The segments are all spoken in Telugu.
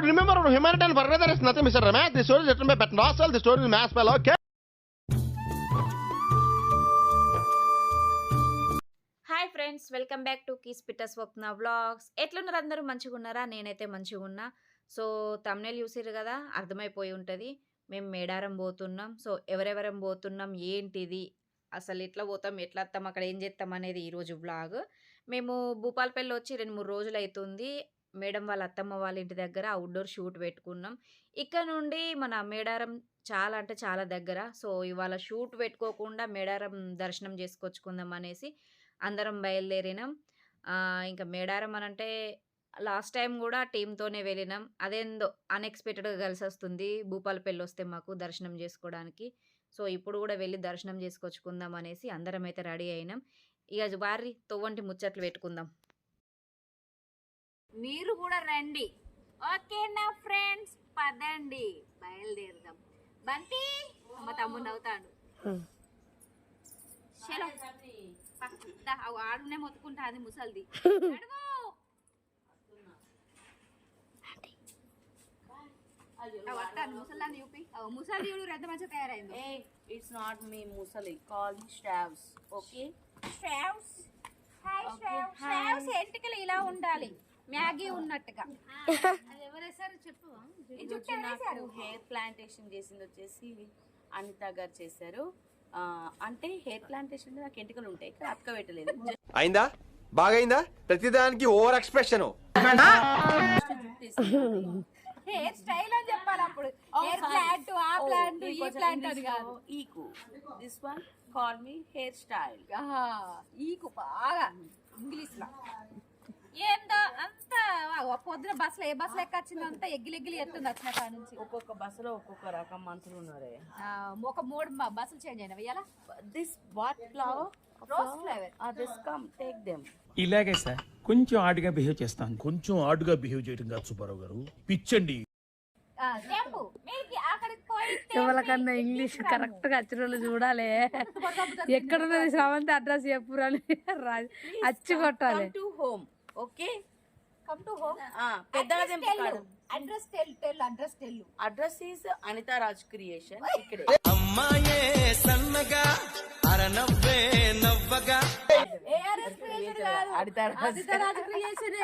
should remember on humanitarian for weather is nothing, Mr. Ramesh. The story is written by Pat Nossel. The story is mass well, okay? Hi friends welcome back to keys పిట్ట స్వప్న వ్లాగ్స్ ఎట్లున్నారు అందరూ? మంచిగా ఉన్నారా? నేనైతే మంచిగా ఉన్నా. సో తమ్నేల్ చూసిర్రు కదా? అర్థమైపోయి ఉంటుంది. మేము మేడారం పోతున్నాం. సో ఎవరెవరం పోతున్నాం? ఏంటిది? అసలు ఎట్లా పోతాం? ఎట్లా వస్తాం? అక్కడ ఏం చేస్తాం? అనేది ఈరోజు వ్లాగ్ మేము భూపాలపల్లి వచ్చి రెండు మూడు రోజులు అవుతుంది. మేడం వాళ్ళ అత్తమ్మ వాళ్ళ ఇంటి దగ్గర అవుట్డోర్ షూట్ పెట్టుకున్నాం. ఇక్కడ నుండి మన మేడారం చాలా అంటే చాలా దగ్గర. సో ఇవాళ షూట్ పెట్టుకోకుండా మేడారం దర్శనం చేసుకొచ్చుకుందాం అనేసి అందరం బయలుదేరినాం. ఇంకా మేడారం అని అంటే లాస్ట్ టైం కూడా టీంతోనే వెళ్ళినాం. అదేందో అన్ఎక్స్పెక్టెడ్గా కలిసి వస్తుంది. భూపాలపల్లి వస్తే మాకు దర్శనం చేసుకోవడానికి. సో ఇప్పుడు కూడా వెళ్ళి దర్శనం చేసుకొచ్చుకుందాం అనేసి అందరం అయితే రెడీ అయినాం. ఇక వారి తొవ్వంటి ముచ్చట్లు పెట్టుకుందాం. మీరు కూడా రండి. ఓకే నా ఫ్రెండ్స్ పదండి. బయలుదేరుదాం. బంతి అమ్మ తమ్ముడు నవ్వుతాడు. ఆడునే మొత్తుకుంటా అది ముసల్ది. ముసలి తయారైంది. ఇట్స్ నాట్ మీ ముసలి. కాల్ ఓకే హాయ్ ఇలా ఉండాలి. మ్యాగీ ఉన్నట్టుగా. ఈ ఇది జుట్టు వచ్చి ఎవరు నాకు వేశారు? హెయిర్ ప్లాంటేషన్ చేసింది వచ్చేసి అనిత గారు చేశారు. ఆ, అంటే హెయిర్ ప్లాంటేషన్ నాకు ఎంటికలు ఉంటాయి కానీ అతక పెట్టలేదు. అయిందా? బాగైందా? ప్రతిదానికి ఓవర్ ఎక్స్ప్రెషన్. హెయిర్ స్టైల్ అని చెప్పాలి అప్పుడు. హెయిర్ ప్లాంట్ ఆ ప్లాంట్ ఈ ప్లాంట్ అని కాదు. ఈకు this one call me hair style ఆహా, ఈకు బాగా. ఇంగ్లీష్లో ఏందో అంత పొద్దున బస్సులో ఏ బస్సులో ఎక్కొచ్చిందో అంతా ఎగ్గిలి ఎగ్గిలి ఎత్తుంది వచ్చిన కాడ నుంచి. ఒక్కొక్క బస్సులో ఒక్కొక్క రకం మనుషులు ఉన్నారే. ఆ, ఒక మూడు బస్సులు చేంజ్ అయినవి. ఇలా this what flower Rose flower. This come take them ఇలాగే సార్ కొంచెం ఆడుగా బిహేవ్ చేస్తాను. కొంచెం ఆడుగా బిహేవ్ చేయడం కాదు సుబ్బారావు గారు. పిచ్చండి. ఎవరికన్నా ఇంగ్లీష్ కరెక్ట్గా వచ్చిన వాళ్ళు చూడాలి ఎక్కడున్నది శ్రవంతి అడ్రస్ చెప్పురని అచ్చి కొట్టాలి. To home okay. Come to home పెద్దగా తెంపు కాదు. Address tell tell address tell address is Anitha Raj creation ఇక్కడే. అమ్మాయే సన్నగా అరనవ్వే నవ్వగా. ఏఆర్ఎస్ క్రియేషన్ కాదు? అనితా రాజ్ అనితరాజు క్రియేషన్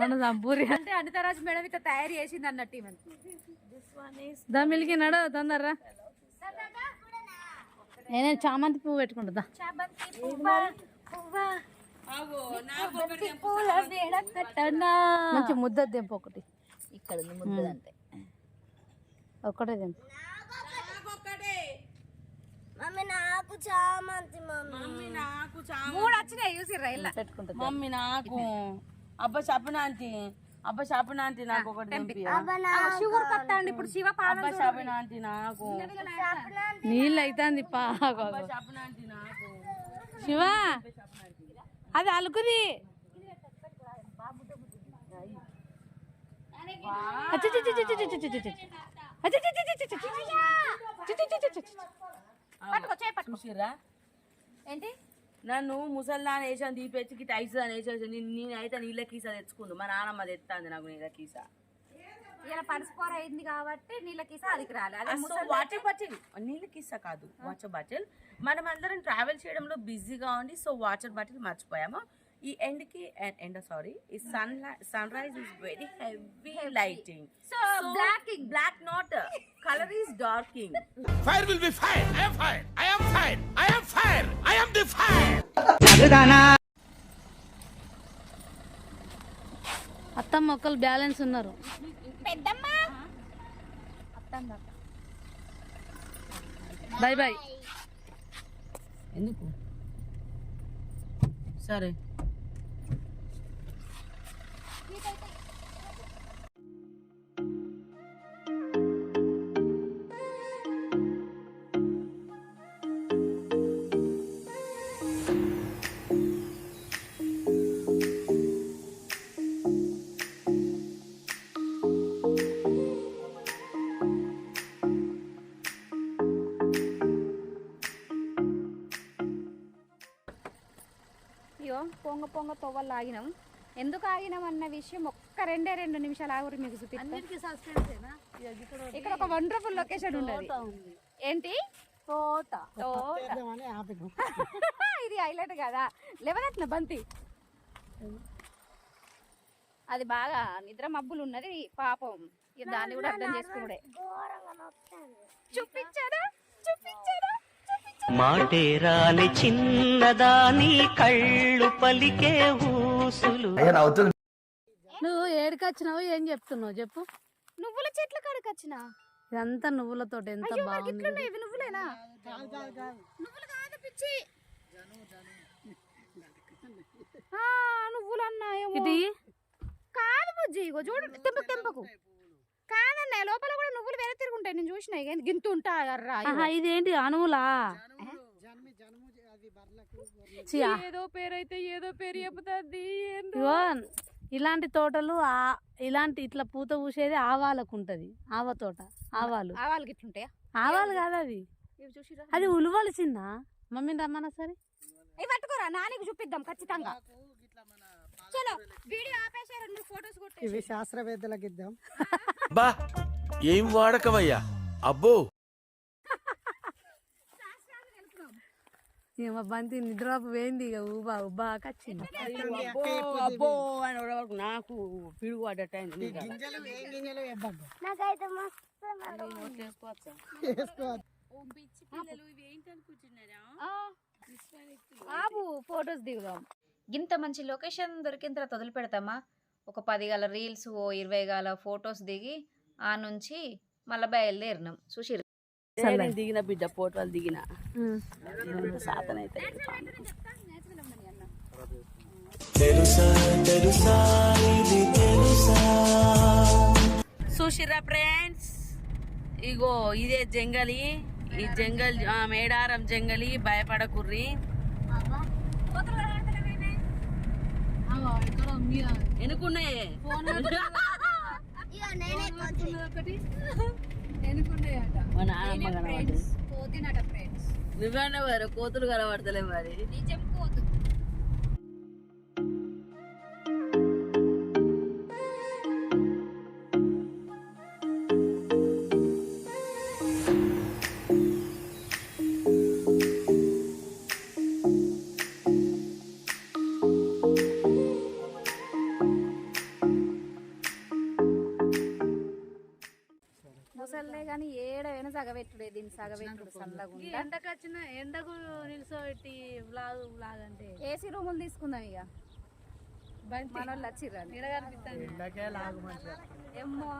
మన సంపూరి అంటే అనితరాజు మేడం ఇట్లా తయారు చేసింది అన్నట్టు ఈమె. This one is the milky నడు తొందరరా. నేనే చామంతి పువ్వు పెట్టుకుంటుందా చామంతి పువ్వ, పువ్వ, మంచి ముద్ద దింపు ఒకటి. ఇక్కడ ముద్ద అంతే. ఒకటే దింపు నాకు చామంతి మమ్మీ. నాకు మూడు వచ్చినాయి చూసిర్రా ఇలా. పెట్టుకుంటా మమ్మీ నాకు. అబ్బా చపనాంతి అబ్బా చపనాంతి నాకు ఒకటి షుగర్ కట్టండి ఇప్పుడు శివ అబ్బా చపనాంతి నాకు. నీళ్ళు అవుతుంది పా. చపనాంతి నాకు. శివ. అది అలుకుది. ఏంటి? నన్ను ముసల్దాన్ వేసాను దీపెచ్చికి టైస్ అని వేసేసాను నేనైతే నీళ్ళ కీసా తెచ్చుకుందు మా నాన్నమ్మ తెస్తాంది నాకు నీళ్ళ కీసా. ఇలా పరస్పర అయింది కాబట్టి నీళ్ళకి అదికి రాలే. అదే సో వాటర్ బాటిల్? నీళ్ళ కీస కాదు వాటర్ బాటిల్. మనం అందరం ట్రావెల్ చేయడంలో బిజీగా ఉండి సో వాటర్ బాటిల్ మర్చిపోయాము. ఈ ఎండ్కి ఎండ్ సారీ ఈ sun sunrise is very heavy lighting. So blocking block not colour is darking fire will be fire I am fire I am fire I am fire I am the fire అత్తమ్మ ఒక్కరు బ్యాలెన్స్ ఉన్నారు. ఉంటాం బై బాయ్. ఎందుకు? సరే. పొంగ పొంగ తవ్వలు లాగినాం ఎందుకు ఆగినామన్న విషయం ఒక్క రెండే రెండు నిమిషాలు ఆగురు మీకు ఇక్కడ ఒక వండర్ఫుల్ లొకేషన్ ఉన్నది ఏంటి? తోట. తోట. ఇది హైలైట్ కదా. లేవనెత్తిన బంతి. అది బాగా నిద్ర మబ్బులు ఉన్నది పాపం. దాన్ని కూడా అర్థం చేసుకున్నాడే చూపించాడా? చూపించాడా? మాటే రాని చిన్నదాని కళ్ళు పలికే ఊసులు. నువ్వు ఏడికొచ్చినావు ఏం చెప్తున్నావు చెప్పు. నువ్వుల చెట్ల కాడికి వచ్చిన ఇదంతా నువ్వులతో ఎంత బాగుంది. ఇవి నువ్వులేనా? నువ్వులు కాదు పిచ్చి. ఆ, నువ్వులు అన్నాయేమో ఇది? కాదు బుజ్జి ఇగో చూడండి తెంపకు తెంపకు. కాదన్నయ్య లోపల కూడా నువ్వులు వేరే తిరుగుంటాయి. నేను చూసిన గింత ఉంటాయర్రా ఆహా ఇదేంటి? ఆ- ఏదో పేరు అయితే ఏదో పేరు చెబుతుంది ఇగో ఇలాంటి తోటలు ఆ- ఇలాంటి ఇట్లా పూత పూసేది ఆవాలకు ఉంటది ఆవ తోట ఆవాలు. ఆవాలు గిట్లుంటాయా? ఆవాలు కాదు అది అది ఉలవలసిందా? మమ్మీని రమ్మన్నా సరే. ఇవి పట్టుకోరా నానికి చూపిద్దాం ఖచ్చితంగా. చలో వీడియో ఆపేసే రెండు ఫోటోస్ కొట్టి ఇవి శాస్త్రవేత్తలకు ఇద్దాం. బా ఏం వాడకవయ్యా అబ్బో. ఏమో బంతి నిద్రపు ఇక ఊబా ఉబ్బా కచ్చింది. అబ్బో అబ్బో అని వరకు నాకు పిడుగు పడ్డట్టు ఈ గింజలు ఏ గింజలు ఇవ్వద్దు చేసుకోవచ్చు ఆపు ఫోటోస్ దిగుదాం. ఇంత మంచి లొకేషన్ దొరికిన తర్వాత వదిలి పెడతామా ఒక పది గల రీల్స్ ఓ ఇరవై గల ఫొటోస్ దిగి ఆ నుంచి మళ్ళీ బయలుదేరినాం. నేను దిగిన బిడ్డ ఫోటోలు దిగిన. సాధన అయితే ఫ్రెండ్స్ ఇగో ఇదే జంగలి. ఈ జంగల్ ఆ, మేడారం జంగలి భయపడకుర్రి. ఎనుకున్నాయే మా నాన్నమ్మ కనబడ్డది పోతినట ఫ్రెండ్స్ నువ్వన్నా వారు కోతులు కనబడతలే మరి. నిజం నిల్చోబెట్టి వ్లాగ్ వ్లాగ్ అంటే? ఏసీ రూములు తీసుకుందాం ఇక. బంతి. మన వాళ్ళు వచ్చిర్రు ఎడ కనిపిస్తుంది ఎండకే లాగు మంచిగా ఏమో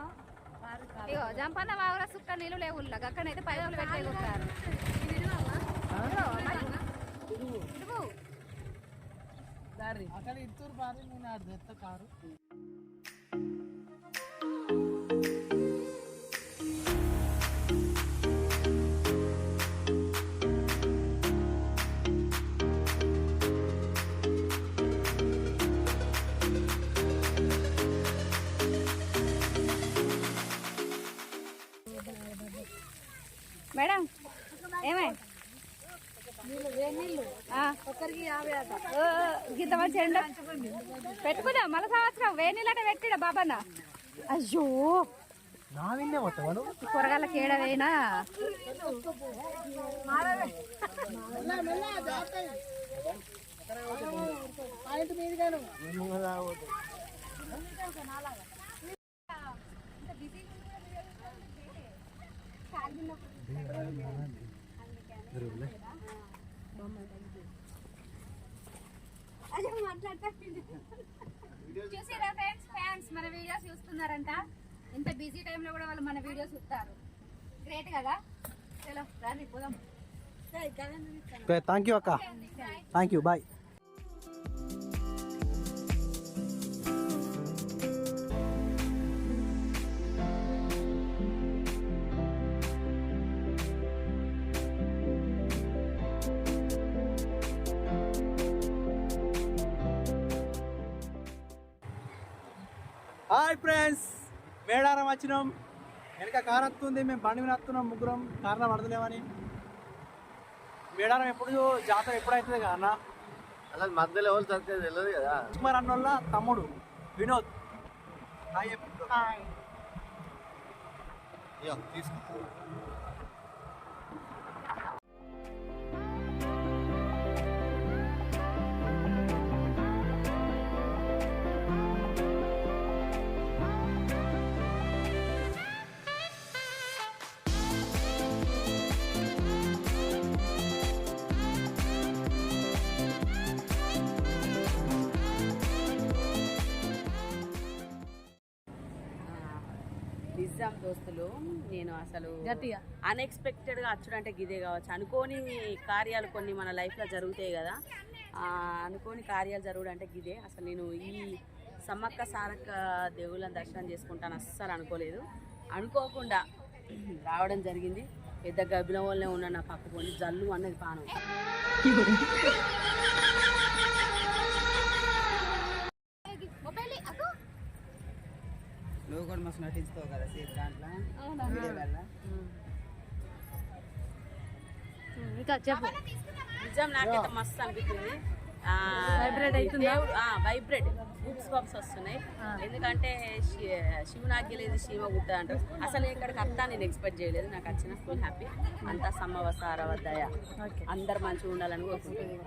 ఇగో జంపన్న బాగా సుక్క నీళ్ళు లేవు అక్కడైతే పెట్టే కొట్టారు. అక్కడ ఇత్తూరు బారి నేను ఆడ కారు. మేడం ఏమై? గింత మంచి ఎండ పెట్టుకుందాం మళ్ళీ సంవత్సరం వేడి నీళ్ళట పెట్టిడ బాబన్న. అయ్యో! కూరగాయలకి ఏడవైనా చూసారా ఫ్రెండ్స్ ఫ్యాన్స్ మన వీడియోస్ చూస్తున్నారంట. ఇంత బిజీ టైంలో కూడా వాళ్ళు మన వీడియోస్ చూస్తారు. గ్రేట్ కదా? చలో రాని పోదాం. థ్యాంక్ యూ అక్క. Thank you bye hi friends Medaram వచ్చినాం. వెనక కార్ వస్తుంది. మేము బండి మీద వస్తున్నాం ముగ్గురం. కార్లో పడతలేమని. మేడారం ఎప్పుడు జాతర ఎప్పుడైతుంది కదా అన్న? అలా మధ్యలో ఎవరు సరిగ్గా తెలియదు కదా. కుమార్ అన్నోళ్ళ తమ్ముడు వినోద్. హాయ్ తీసుకో. నిజాం దోస్తులు నేను అసలు గట్టిగా. అన్ఎక్స్పెక్టెడ్గా అచ్చుడు అంటే గిదే కావచ్చు. అనుకోని కార్యాలు కొన్ని మన లైఫ్లో జరుగుతాయి కదా. ఆ, అనుకోని కార్యాలు జరుగుడు అంటే గిదే. అసలు నేను ఈ సమ్మక్క సారక్క దేవుళ్ళని దర్శనం చేసుకుంటాను అస్సలు అనుకోలేదు. అనుకోకుండా రావడం జరిగింది. పెద్ద గబ్బిలం వల్లే ఉన్న నా పక్కకొని జల్లు అన్నది పానం. నువ్వు కూడా మస్తు నటిస్తావు కదా సేఫ్ దాంట్లో? వీడియోలలో ఇంకా చెప్పు. నిజం నాకైతే మస్తు ఆ, Vibrate అవుతుందా? దేవుడు వైబ్రేట్ బుక్స్ బాక్స్ వస్తున్నాయి. ఎందుకంటే శి- శివునాజ్ఞ లేదు శివ గుట్ట అంటారు. అసలు నేను ఇక్కడికి అత్తా నేను ఎక్స్పెక్ట్ చేయలేదు. నాకు వచ్చిన ఫుల్ హ్యాపీ అంతా సమ్మవ సారవద్దయ అందరు మంచిగా ఉండాలని కోరుకుంటున్నాను.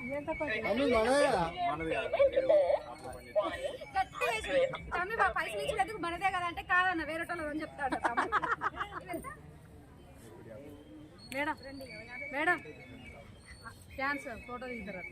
అన్నీ మనమే కదా తమ్మి పైసలు ఇచ్చినందుకు మనదే కదా అంటే కాదన్న వేరే వాళ్ళు అని చెప్తాడు మేడం. మేడం ఛాన్స్ ఫోటో తీద్దరు.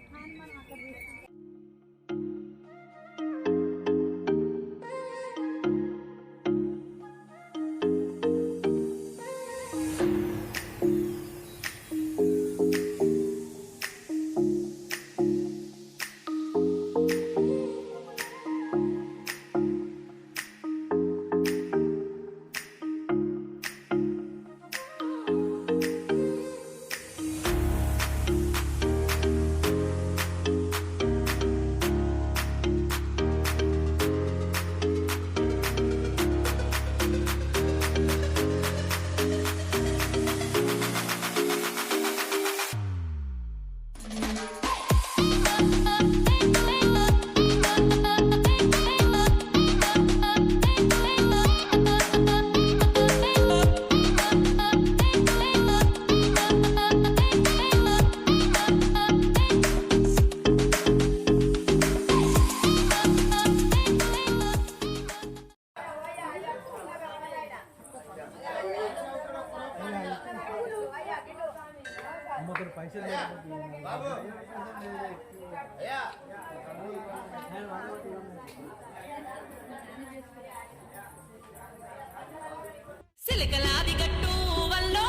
సిలకలాది గట్టు వల్లో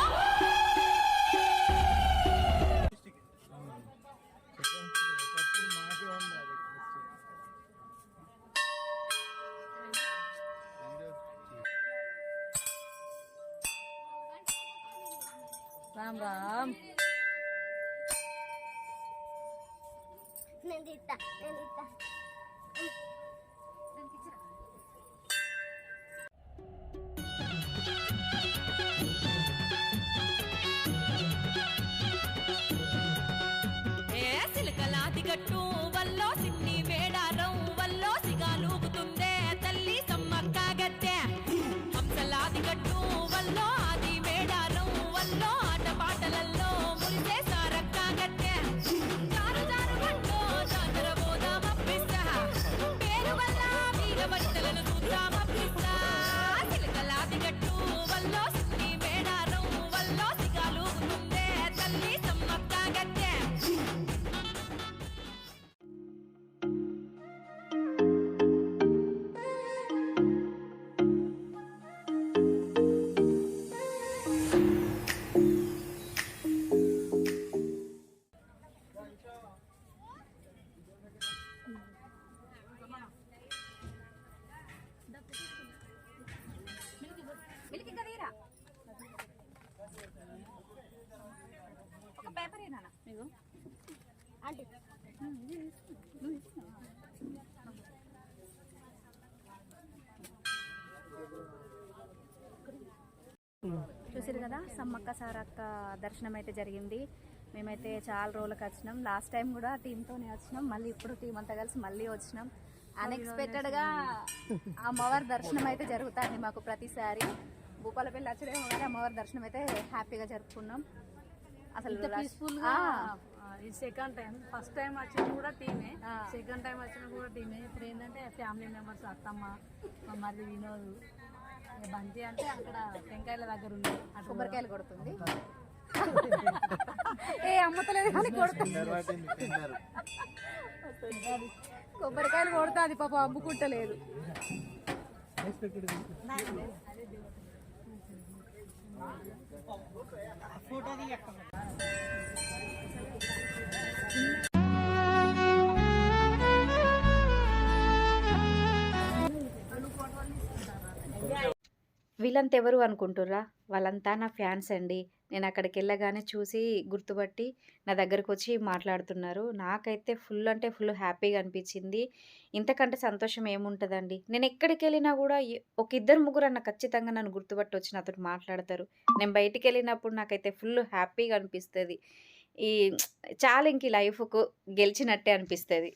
రామ్ రామ్ నేను తీస్తా నేను తీస్తా ఏ సిలకలాది గట్టు వల్లో సిన్ని మేడారం వల్లో సిగాలూగుతుందే తల్లి సమ్మక్క గద్దె హంసలాది గట్టు వల్లో ఆది మేడారం వల్లో మురిసే చూసారు కదా సమ్మక్క సారక్క దర్శనం అయితే జరిగింది. మేమైతే చాలా రోజులకు వచ్చినాం. లాస్ట్ టైం కూడా టీంతోనే వచ్చినాం. మళ్ళీ ఇప్పుడు టీం అంతా కలిసి మళ్ళీ వచ్చినాం. అన్ఎక్స్పెక్టెడ్గా అమ్మవారి దర్శనం అయితే జరుగుతుంది మాకు ప్రతిసారి. భూపాలపల్లి వచ్చడేమో కానీ అమ్మవారి దర్శనం అయితే హ్యాపీగా జరుపుకున్నాం. అసలు రష్- పీస్ఫుల్ ఆ, ఇది సెకండ్ టైం ఫస్ట్ టైం వచ్చినప్పుడు కూడా టీమే. సెకండ్ టైం వచ్చినప్పుడు కూడా టీమే. ఇప్పుడు ఏంటంటే ఫ్యామిలీ మెంబర్స్ అత్తమ్మ మా మరిది వినోద్ బంతి అంటే అక్కడ టెంకాయల దగ్గర ఉంది కొబ్బరికాయలు కొడుతుంది. ఏ అమ్మతలేదు కానీ కొడుతుంది. కొబ్బరికాయలు కొడుతుంది పాప అమ్ముకుంటలేదు. వీళ్ళంతా ఎవరు అనుకుంటుర్రా? వాళ్ళంతా నా ఫ్యాన్స్ అండి. నేను అక్కడికి వెళ్ళగానే చూసి గుర్తుపట్టి నా దగ్గరకు వచ్చి మాట్లాడుతున్నారు. నాకైతే ఫుల్ అంటే ఫుల్ హ్యాపీగా అనిపించింది ఇంతకంటే సంతోషం ఏముంటుందండి? నేను ఎక్కడికి వెళ్ళినా కూడా ఒక ఇద్దరు ముగ్గురు అన్న ఖచ్చితంగా నన్ను గుర్తుపట్టి వచ్చి నాతో మాట్లాడతారు. నేను బయటికి వెళ్ళినప్పుడు నాకైతే ఫుల్ హ్యాపీగా అనిపిస్తుంది. ఈ చాలా ఇంక లైఫ్కు గెలిచినట్టే అనిపిస్తుంది.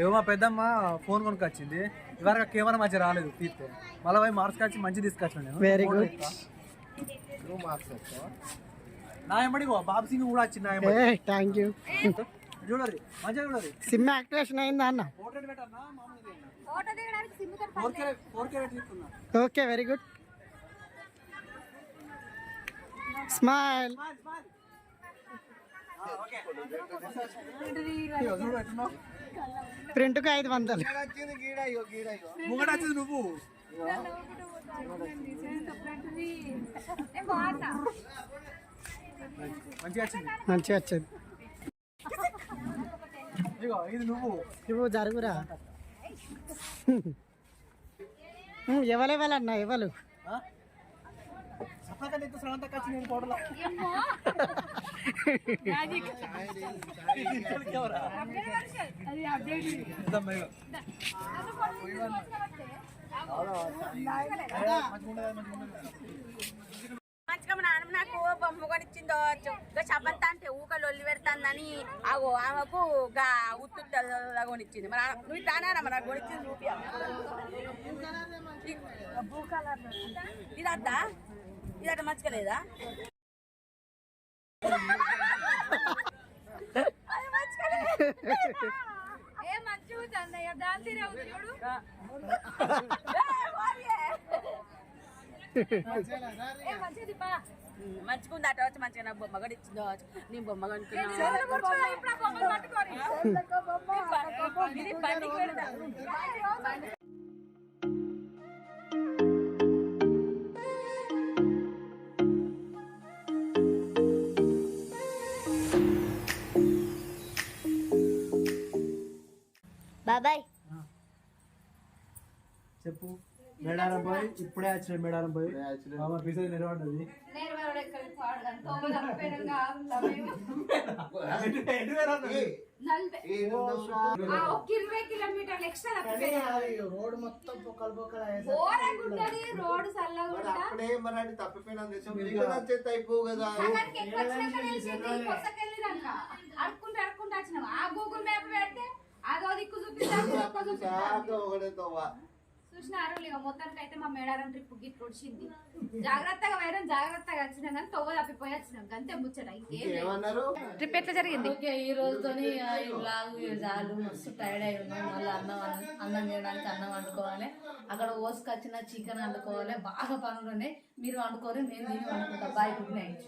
ఏమో మా పెద్దమ్మ ఫోన్ కొనుక్కొచ్చింది. ఇవరకు కెమెరా మంచిగా రాలేదు తీస్తే. మళ్ళీ పోయి మార్క్స్ మంచి తీసుకొచ్చాను నేను. వెరీ గుడ్ నా ఎంబడి పో, బాబు సింగ్ కూడా వచ్చింది నా ఎంబడి. థ్యాంక్ యూ చూడరు మంచిగా చూడరు. సిమ్ యాక్టివేషన్ అయిందా అన్న? పెట్టన్నా? ఫోటో దిగడానికి సిమ్ తీసుకున్నా ఓకే వెరీ గుడ్ స్మైల్ ప్రింట్కి ఐదు వందలు. ముంగట వచ్చింది నువ్వు. మంచిగా వచ్చింది. నువ్వు. ఇప్పుడు జరుగురా. ఎవరెవరన్నా ఎవరు? సప్నక నీకు నేను ఫోటోలో మంచిగా మా నాన్నమ్మ నాకు బొమ్మ కొనిచ్చిందో ఇంకా శబంత అంటే ఊక లొల్లి పెడతాందని ఆగో ఆమెకు గా ఉత్తు కొనిచ్చింది. మన నువ్వు తానా మన కొనిచ్చింది రూపి ఇదద్దా ఇదట మంచిగా లేదా? అది మంచిగా లేదు. ఏ మంచిగా అన్నయ్య? దాని చూడు. ఏ, వారియే. ఏ. మంచిది బా మంచిగా ఉంది అట వచ్చి మంచిగా నాకు బొమ్మ కూడా ఇచ్చిందో నీ బొమ్మ కొనుక్కున్నా బాబాయ్. చెప్పు. మేడారం పోయి ఇప్పుడే వచ్చిన మేడారం పోయి. మామ పిసేది నిలబడ్డది రోడ్ మొత్తం పొక్కలు పొక్కలు రోడ్డు చల్లగా అప్పుడే మరి తప్పిపోయినా మీకు నచ్చేది అయిపోవు కదా. సగానికి ఎక్కువ వచ్చినాక తెలిసింది కొత్తకెళ్ళినాక. అడుక్కుంటూ అడుక్కుంటూ వచ్చినాం. ఆ గూగుల్ మ్యాప్ పెడితే అదో దిక్కు చూపిస్తాను ఒక్క చూపిస్తాను ఒకటే తవ్వ. చూసిన అరువులు ఇక మొత్తానికి అయితే మా మేడారం ట్రిప్ గిట్ పొడిచింది జాగ్రత్తగా వైరం జాగ్రత్తగా వచ్చినాం కానీ తొవ్వ తప్పిపోయి వచ్చినాం. గంతే ముచ్చట ఇంకేం లేదు. ఏమన్నారు ట్రిప్ ఎట్లా జరిగింది? ఓకే ఈ రోజుతోని ఈ బ్లాగ్ చాలు మస్తు టైర్డ్ అయి ఉన్నాం. మళ్ళీ అన్నం అన్నం చేయడానికి అన్నం వండుకోవాలి. అక్కడ ఓసుకొచ్చిన చికెన్ వండుకోవాలి. బాగా పనులు ఉన్నాయి. మీరు వండుకొని నేను తిని వండుకుంటా. Bye good night